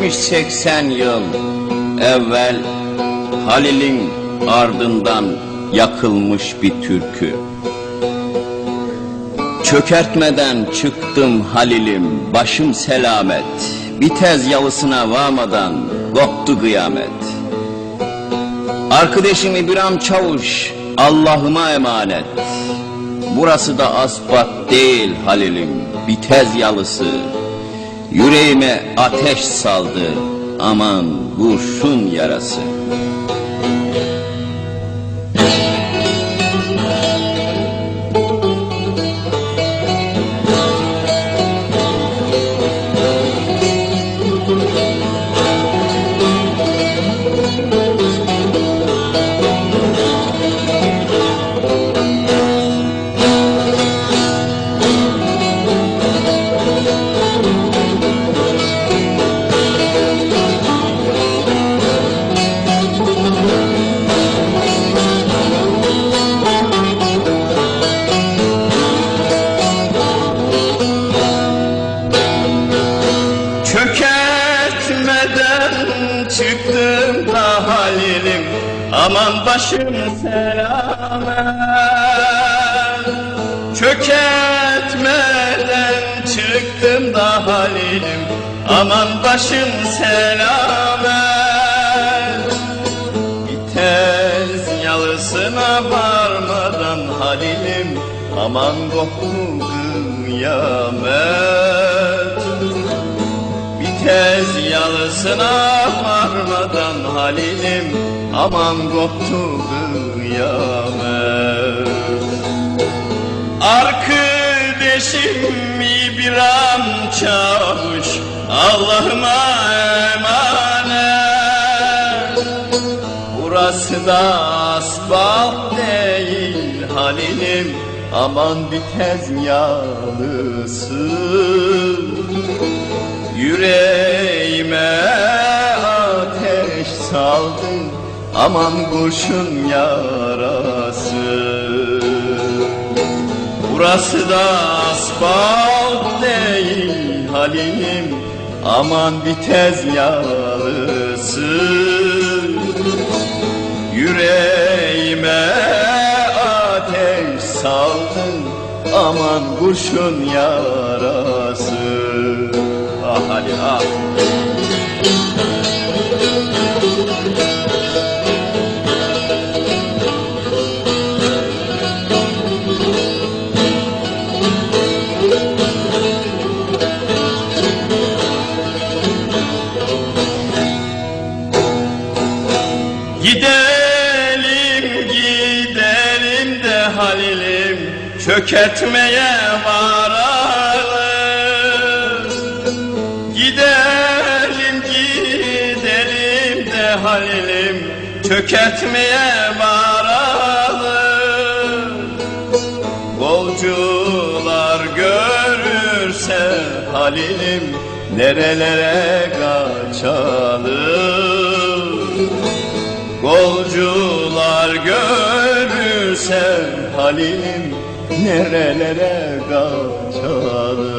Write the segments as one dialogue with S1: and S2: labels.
S1: 70-80 yıl evvel Halil'in ardından yakılmış bir türkü. Çökertmeden çıktım Halil'im, başım selamet. Bir tez yalısına varmadan koptu kıyamet. Arkadaşım İbrahim Çavuş, Allah'ıma emanet. Burası da aspat değil Halil'im, bir tez yalısı. Yüreğime ateş saldı, aman kurşun yarası. Çıktım da Halil'im Aman başım selamet Çökertmeden çıktım da Halil'im Aman başım selamet Bir yalısına varmadan Halil'im Aman koptu kıyamet tez yalısına varmadan Halil'im aman koptu kıyamet Arkadaşım İbrahim Çavuş Allah'ıma emanet? Burası da asfalt değil Halil'im aman bir tez yalısı Yüreğime ateş saldın Aman kurşun yarası. Burası da asfalt değil Halim Aman bir tez yalısı Yüreğime ateş saldın Aman kurşun yarası Ah Halil ah Gidelim gidelim de Halil'im çökertmeye varalım Halil'im çökertmeye varalım Golcular görürse Halil'im nerelere kaçalım Golcular görürse Halil'im nerelere kaçalım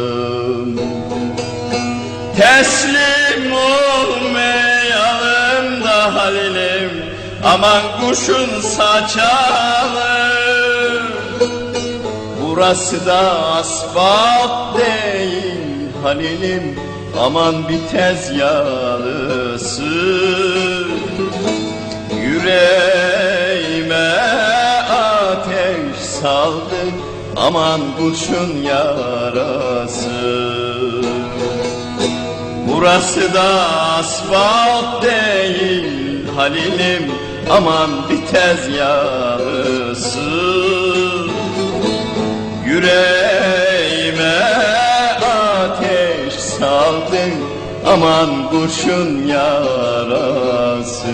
S1: Teslim olmayalım Aman kuşun saçalım Burası da asfalt değil Halil'im. Aman bir tez yalısı. Yüreğime ateş saldı. Aman kurşun yarası. Burası da asfalt değil Halil'im Aman bir tez yarısı. Yüreğime ateş saldın Aman kurşun yarası